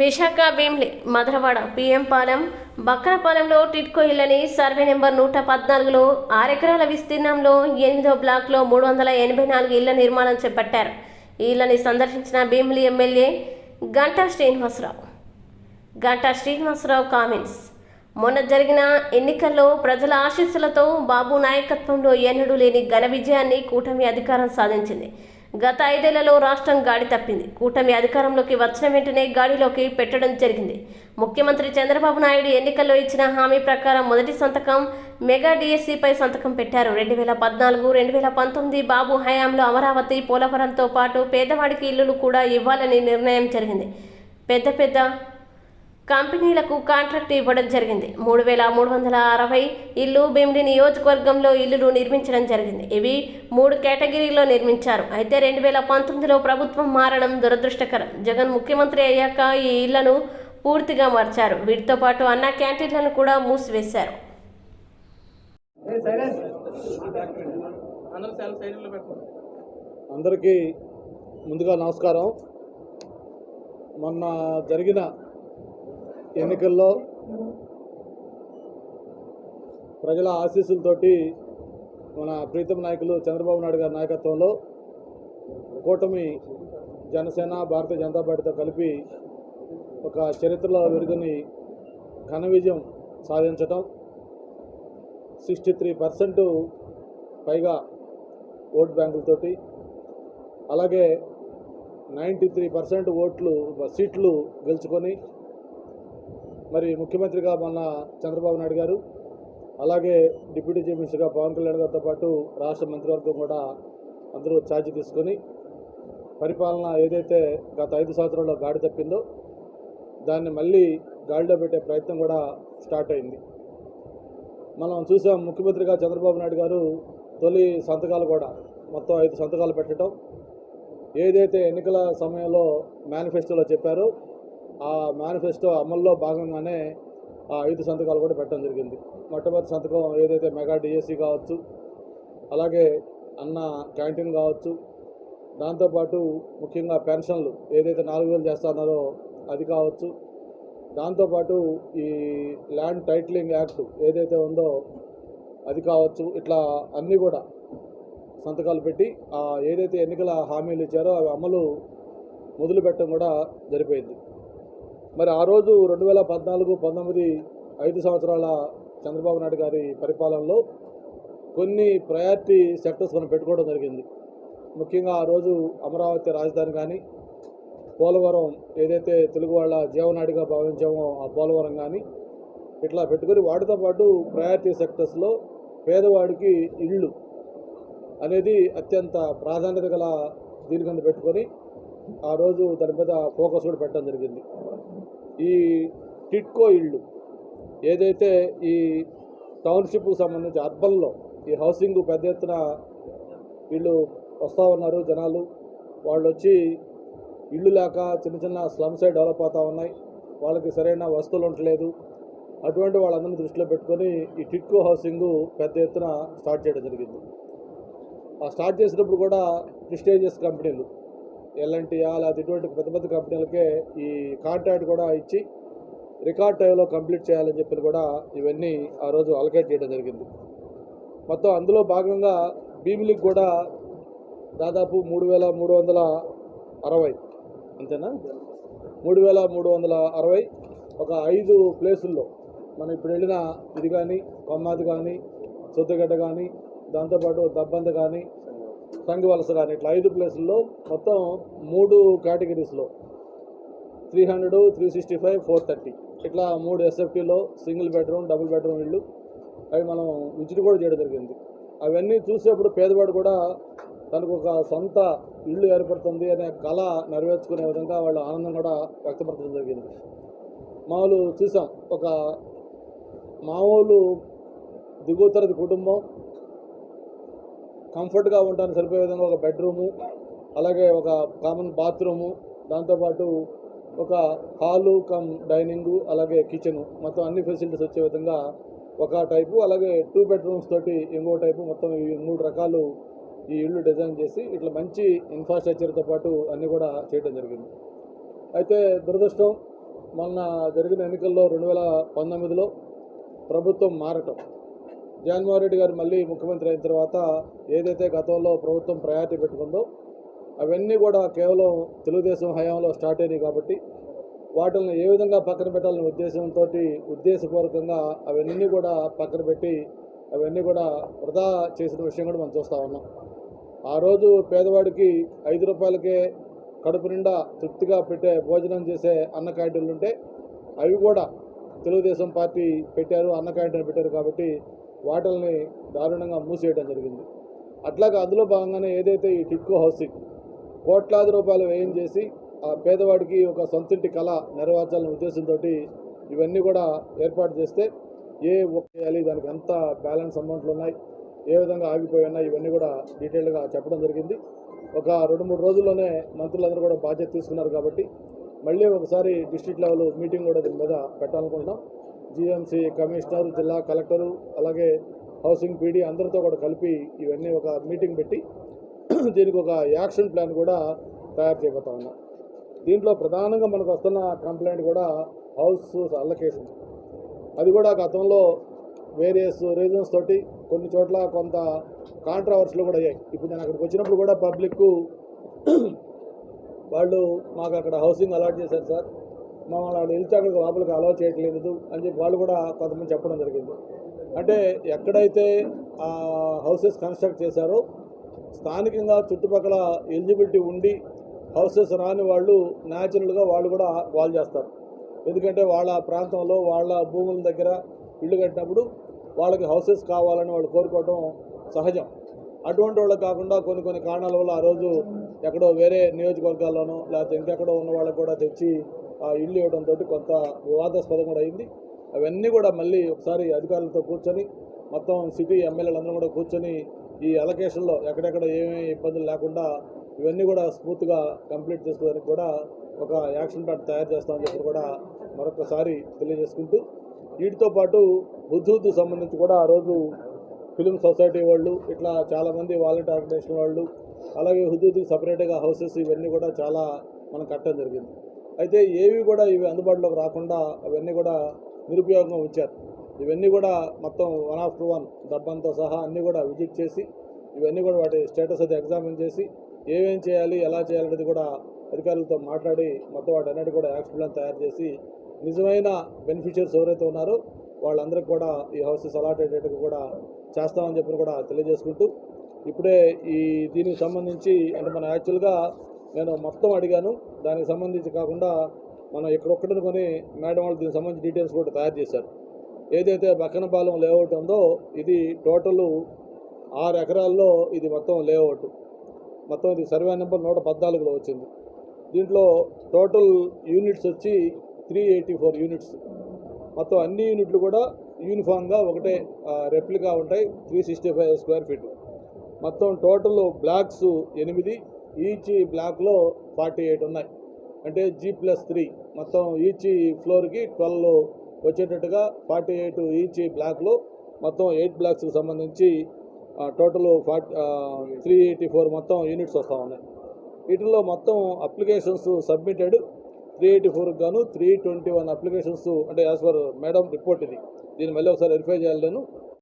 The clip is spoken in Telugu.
విశాఖ భీమ్లి మధురవాడ పిఎం పాలెం బక్కనపాలెంలో టిట్కో ఇళ్ళని సర్వే నెంబర్ నూట పద్నాలుగులో ఆరెకరాల విస్తీర్ణంలో ఎనిమిదో బ్లాక్లో మూడు వందల ఎనభై నాలుగు ఇళ్ళ నిర్మాణం చేపట్టారు. ఈ ఇళ్ళని సందర్శించిన భీమిలి ఎమ్మెల్యే గంటా శ్రీనివాసరావు. గంటా శ్రీనివాసరావు కామెంట్స్. మొన్న జరిగిన ఎన్నికల్లో ప్రజల ఆశీస్సులతో బాబు నాయకత్వంలో ఎన్నడూ లేని ఘన విజయాన్ని కూటమి అధికారం సాధించింది. గత ఐదేళ్ళలో రాష్ట్రం గాడి తప్పింది. కూటమి అధికారంలోకి వచ్చిన వెంటనే గాడిలోకి పెట్టడం జరిగింది. ముఖ్యమంత్రి చంద్రబాబు నాయుడు ఎన్నికల్లో ఇచ్చిన హామీ ప్రకారం మొదటి సంతకం మెగా డిఎస్సిపై సంతకం పెట్టారు. రెండు వేల పద్నాలుగు రెండు వేల పంతొమ్మిది బాబు హయాంలో అమరావతి పోలవరంతో పాటు పేదవాడికి ఇల్లులు కూడా ఇవ్వాలని నిర్ణయం జరిగింది. పెద్ద పెద్ద కంపెనీలకు కాంట్రాక్ట్ ఇవ్వడం జరిగింది. మూడు వేల మూడు వందల అరవై ఇల్లు భీమిడి నియోజకవర్గంలో ఇల్లులు నిర్మించడం జరిగింది. ఇవి మూడు కేటగిరీలో నిర్మించారు. అయితే రెండు వేల పంతొమ్మిదిలో ప్రభుత్వం మారడం దురదృష్టకరం. జగన్ ముఖ్యమంత్రి అయ్యాక ఈ ఇళ్ళను పూర్తిగా మార్చారు. వీటితో పాటు అన్న క్యాంటీన్లను కూడా మూసివేశారు. అందరికీ ముందుగా నమస్కారం. మొన్న జరిగిన ఎన్నికల్లో ప్రజల ఆశీస్సులతోటి మన ప్రీతం నాయకులు చంద్రబాబు నాయుడు గారి నాయకత్వంలో కూటమి జనసేన భారతీయ జనతా పార్టీతో కలిపి ఒక చరిత్రలో విరుదని ఘన విజయం సాధించటం సిక్స్టీ త్రీ పర్సెంట్ పైగా ఓట్ బ్యాంకులతోటి అలాగే నైంటీ త్రీ పర్సెంట్ ఓట్లు సీట్లు గెలుచుకొని మరి ముఖ్యమంత్రిగా మొన్న చంద్రబాబు నాయుడు గారు అలాగే డిప్యూటీ చీఫ్ మినిస్టర్గా పవన్ కళ్యాణ్ గారితో పాటు రాష్ట్ర మంత్రివర్గం కూడా అందరూ ఛార్జ్ తీసుకొని పరిపాలన ఏదైతే గత ఐదు సంవత్సరాల్లో గాడి తప్పిందో దాన్ని మళ్ళీ గాడిలో పెట్టే ప్రయత్నం కూడా స్టార్ట్ అయింది. మనం చూసాం ముఖ్యమంత్రిగా చంద్రబాబు నాయుడు గారు తొలి సంతకాలు కూడా మొత్తం ఐదు సంతకాలు పెట్టడం. ఏదైతే ఎన్నికల సమయంలో మేనిఫెస్టోలో చెప్పారో ఆ మేనిఫెస్టో అమల్లో భాగంగానే ఆ ఐదు సంతకాలు కూడా పెట్టడం జరిగింది. మొట్టమొదటి సంతకం ఏదైతే మెగా డిఎస్సి కావచ్చు అలాగే అన్న క్యాంటీన్ కావచ్చు దాంతోపాటు ముఖ్యంగా పెన్షన్లు ఏదైతే నాలుగు వేలు చేస్తున్నారో అది కావచ్చు. దాంతోపాటు ఈ ల్యాండ్ టైటిలింగ్ యాక్ట్ ఏదైతే ఉందో అది కావచ్చు. ఇట్లా అన్నీ కూడా సంతకాలు పెట్టి ఆ ఏదైతే ఎన్నికల హామీలు ఇచ్చారో అవి అమలు మొదలుపెట్టడం కూడా జరిపోయింది. మరి ఆ రోజు రెండు వేల పద్నాలుగు పంతొమ్మిది ఐదు సంవత్సరాల చంద్రబాబు నాయుడు గారి పరిపాలనలో కొన్ని ప్రయారిటీ సెక్టర్స్ మనం పెట్టుకోవడం జరిగింది. ముఖ్యంగా ఆ రోజు అమరావతి రాజధాని కానీ పోలవరం ఏదైతే తెలుగు వాళ్ళ జీవనాడిగా భావించామో ఆ పోలవరం కానీ ఇట్లా పెట్టుకొని వాటితో పాటు ప్రయారిటీ సెక్టర్స్లో పేదవాడికి ఇళ్ళు అనేది అత్యంత ప్రాధాన్యత గల దీని కింద పెట్టుకొని ఆ రోజు దాని మీద ఫోకస్ కూడా పెట్టడం జరిగింది. ఈ టిట్కో ఇళ్ళు ఏదైతే ఈ టౌన్షిప్కు సంబంధించి అర్బన్లో ఈ హౌసింగ్ పెద్ద ఎత్తున వీళ్ళు వస్తూ ఉన్నారు జనాలు వాళ్ళు వచ్చి ఇళ్ళు లేక చిన్న చిన్న స్లమ్స్ డెవలప్ అవుతూ ఉన్నాయి వాళ్ళకి సరైన వస్తువులు ఉండలేదు అటువంటి వాళ్ళందరినీ దృష్టిలో పెట్టుకొని ఈ టిట్కో హౌసింగ్ పెద్ద ఎత్తున స్టార్ట్ చేయడం జరిగింది. ఆ స్టార్ట్ చేసినప్పుడు కూడా ప్రిస్టేజియస్ కంపెనీలు ఎల్ఎన్టీఆ లేదా ఇటువంటి పెద్ద పెద్ద కంపెనీలకే ఈ కాంట్రాక్ట్ కూడా ఇచ్చి రికార్డ్ టైంలో కంప్లీట్ చేయాలని చెప్పి కూడా ఇవన్నీ ఆ రోజు అలకేట్ చేయడం జరిగింది. మొత్తం అందులో భాగంగా భీమిలికి కూడా దాదాపు మూడు వేల మూడు వందల అరవై అంతేనా? మూడు వేల మూడు వందల అరవై ఒక ఐదు ప్లేసుల్లో మనం ఇప్పుడు వెళ్ళిన ఇది కానీ కొమ్మాది కానీ సొద్దుగడ్డ కానీ దాంతోపాటు దబ్బంద కానీ సంగవలస కానీ ఇట్లా ఐదు ప్లేసుల్లో మొత్తం మూడు కేటగిరీస్లో three hundred three sixty five four thirty ఇట్లా మూడు ఎస్ఎఫ్టీలో సింగిల్ బెడ్రూమ్ డబుల్ బెడ్రూమ్ ఇళ్ళు అవి మనం విజిట్ కూడా చేయడం జరిగింది. అవన్నీ చూసేప్పుడు పేదవాడు కూడా తనకు ఒక సొంత ఇల్లు ఏర్పడుతుంది అనే కళ నెరవేర్చుకునే విధంగా వాళ్ళు ఆనందం కూడా వ్యక్తపరచడం జరిగింది. మామూలు చూసాం. ఒక మామూలు దిగువ తరగతి కుటుంబం కంఫర్ట్గా ఉండడానికి సరిపోయే విధంగా ఒక బెడ్రూము అలాగే ఒక కామన్ బాత్రూము దాంతోపాటు ఒక హాలు కమ్ డైనింగు అలాగే కిచెను. మొత్తం అన్ని ఫెసిలిటీస్ వచ్చే విధంగా ఒక టైపు అలాగే టూ బెడ్రూమ్స్ తోటి ఇంకో టైపు మొత్తం ఈ మూడు రకాలు ఈ ఇల్లు డిజైన్ చేసి ఇట్లా మంచి ఇన్ఫ్రాస్ట్రక్చర్తో పాటు అన్నీ కూడా చేయడం జరిగింది. అయితే దురదృష్టం మొన్న జరిగిన ఎన్నికల్లో రెండు వేల పంతొమ్మిదిలో ప్రభుత్వం మారటం. జగన్మోహన్ రెడ్డి గారు మళ్ళీ ముఖ్యమంత్రి అయిన తర్వాత ఏదైతే గతంలో ప్రభుత్వం ప్రయారిటీ పెట్టుకుందో అవన్నీ కూడా కేవలం తెలుగుదేశం హయాంలో స్టార్ట్ అయినాయి కాబట్టి వాటిని ఏ విధంగా పక్కన పెట్టాలనే ఉద్దేశంతో ఉద్దేశపూర్వకంగా అవన్నీ కూడా పక్కన పెట్టి అవన్నీ కూడా వృధా చేసిన విషయం కూడా మనం చూస్తూ ఉన్నాం. ఆ రోజు పేదవాడికి ఐదు రూపాయలకే కడుపు నిండా తృప్తిగా పెట్టే భోజనం చేసే అన్న క్యాంటీన్లు ఉంటే అవి కూడా తెలుగుదేశం పార్టీ పెట్టారు అన్న క్యాంటీన్ పెట్టారు కాబట్టి వాటిల్ని దారుణంగా మూసేయడం జరిగింది. అట్లాగే అందులో భాగంగానే ఏదైతే ఈ టిక్కో హౌసింగ్ కోట్లాది రూపాయలు వ్యయం చేసి ఆ పేదవాడికి ఒక సొంతింటి కళ నెరవేర్చాలనే ఉద్దేశంతో ఇవన్నీ కూడా ఏర్పాటు చేస్తే ఏ ఒక్క దానికి ఎంత బ్యాలెన్స్ అమౌంట్లు ఉన్నాయి ఏ విధంగా ఆగిపోయి ఉన్నాయి ఇవన్నీ కూడా డీటెయిల్గా చెప్పడం జరిగింది. ఒక రెండు మూడు రోజుల్లోనే మంత్రులందరూ కూడా బాధ్యత తీసుకున్నారు కాబట్టి మళ్ళీ ఒకసారి డిస్ట్రిక్ట్ లెవెల్ మీటింగ్ కూడా దీని మీద పెట్టాలనుకుంటున్నాం. జిఎంసీ కమిషనర్ జిల్లా కలెక్టరు అలాగే హౌసింగ్ పీడీ అందరితో కూడా కలిపి ఇవన్నీ ఒక మీటింగ్ పెట్టి దీనికి ఒక యాక్షన్ ప్లాన్ కూడా తయారు చేయబోతా ఉన్నాం. దీంట్లో ప్రధానంగా మనకు వస్తున్న కంప్లైంట్ కూడా హౌస్ అల్లకేషన్. అది కూడా గతంలో వేరియస్ రీజన్స్ తోటి కొన్ని చోట్ల కొంత కాంట్రవర్సీలు కూడా అయ్యాయి. ఇప్పుడు నేను అక్కడికి వచ్చినప్పుడు కూడా పబ్లిక్ వాళ్ళు మాకు అక్కడ హౌసింగ్ అలాట్ చేశారు సార్. మమ్మల్ని వాళ్ళు వెళ్తే అక్కడికి లోపలికి అలౌ చేయట్లేదు అని చెప్పి వాళ్ళు కూడా కొంతమంది చెప్పడం జరిగింది. అంటే ఎక్కడైతే ఆ హౌసెస్ కన్స్ట్రక్ట్ చేశారో స్థానికంగా చుట్టుపక్కల ఎలిజిబిలిటీ ఉండి హౌసెస్ రాని వాళ్ళు న్యాచురల్గా వాళ్ళు కూడా వాళ్ళు చేస్తారు. ఎందుకంటే వాళ్ళ ప్రాంతంలో వాళ్ళ భూముల దగ్గర ఇల్లు కట్టినప్పుడు వాళ్ళకి హౌసెస్ కావాలని వాళ్ళు కోరుకోవటం సహజం. అటువంటి వాళ్ళు కాకుండా కొన్ని కొన్ని కారణాల వల్ల ఆ రోజు ఎక్కడో వేరే నియోజకవర్గాల్లోనో లేకపోతే ఇంకెక్కడో ఉన్న వాళ్ళకి కూడా తెచ్చి ఇల్లు ఇవ్వడంతో కొంత వివాదాస్పదం కూడా అయింది. అవన్నీ కూడా మళ్ళీ ఒకసారి అధికారులతో కూర్చొని మొత్తం సిటీ ఎమ్మెల్యేలందరూ కూడా కూర్చొని ఈ అలొకేషన్లో ఎక్కడెక్కడ ఏమేమి ఇబ్బందులు లేకుండా ఇవన్నీ కూడా స్మూత్గా కంప్లీట్ చేసుకోవడానికి కూడా ఒక యాక్షన్ ప్లాన్ తయారు చేస్తామని చెప్పి కూడా మరొకసారి తెలియజేసుకుంటూ వీటితో పాటు బుద్ధుద్దు సంబంధించి కూడా ఆ రోజు ఫిలిం సొసైటీ వాళ్ళు ఇట్లా చాలామంది వాలంటీర్ ఆర్గనైజేషన్ వాళ్ళు అలాగే హుద్హుద్దుకి సపరేట్గా హౌసెస్ ఇవన్నీ కూడా చాలా మనం కట్టడం జరిగింది. అయితే ఏవి కూడా ఇవి అందుబాటులోకి రాకుండా అవన్నీ కూడా నిరుపయోగంగా ఉంచారు. ఇవన్నీ కూడా మొత్తం వన్ ఆఫ్టర్ వన్ డబ్బంతో సహా అన్నీ కూడా విజిట్ చేసి ఇవన్నీ కూడా వాటి స్టేటస్ అది ఎగ్జామిన్ చేసి ఏమేం చేయాలి ఎలా చేయాలనేది కూడా అధికారులతో మాట్లాడి మొత్తం వాటి అన్నిటి కూడా యాక్షన్ ప్లాన్ తయారు చేసి నిజమైన బెనిఫిషియర్స్ ఎవరైతే ఉన్నారో వాళ్ళందరికీ కూడా ఈ హౌసెస్ అలాట్ అయ్యేటట్టు కూడా చేస్తామని చెప్పి కూడా తెలియజేసుకుంటూ ఇప్పుడే ఈ దీనికి సంబంధించి అంటే మనం యాక్చువల్గా నేను మొత్తం అడిగాను. దానికి సంబంధించి కాకుండా మనం ఇక్కడొక్కడిని కొని మేడం వాళ్ళు దీనికి సంబంధించి డీటెయిల్స్ కూడా తయారు చేశారు. ఏదైతే బక్కనపాలెం లేఅవుట్ ఉందో ఇది టోటల్ ఆరు ఎకరాల్లో ఇది మొత్తం లేఅవుట్ మొత్తం ఇది సర్వే నెంబర్ నూట పద్నాలుగులో వచ్చింది. దీంట్లో టోటల్ యూనిట్స్ వచ్చి త్రీ ఎయిటీ ఫోర్ యూనిట్స్ మొత్తం అన్ని యూనిట్లు కూడా యూనిఫామ్గా ఒకటే రెప్లికా ఉంటాయి three sixty five square feet మొత్తం టోటల్ బ్లాక్స్ ఎనిమిది ఈచ్ బ్లాక్లో ఫార్టీ ఎయిట్ ఉన్నాయి. అంటే జీ ప్లస్ త్రీ. మొత్తం ఈచ్ ఫ్లోర్కి ట్వెల్వ్ వచ్చేటట్టుగా ఫార్టీ ఎయిట్ ఈచ్ బ్లాక్లో మొత్తం ఎయిట్ బ్లాక్స్కి సంబంధించి total forty three eighty four మొత్తం యూనిట్స్ వస్తూ ఉన్నాయి. వీటిల్లో మొత్తం అప్లికేషన్స్ సబ్మిటెడ్ త్రీ ఎయిటీ ఫోర్కి గాను త్రీ ట్వంటీ వన్ అప్లికేషన్స్ అంటే యాజ్ పర్ మేడం రిపోర్ట్ ఇది. దీన్ని మళ్ళీ ఒకసారి వెరిఫై చేయాలి నేను.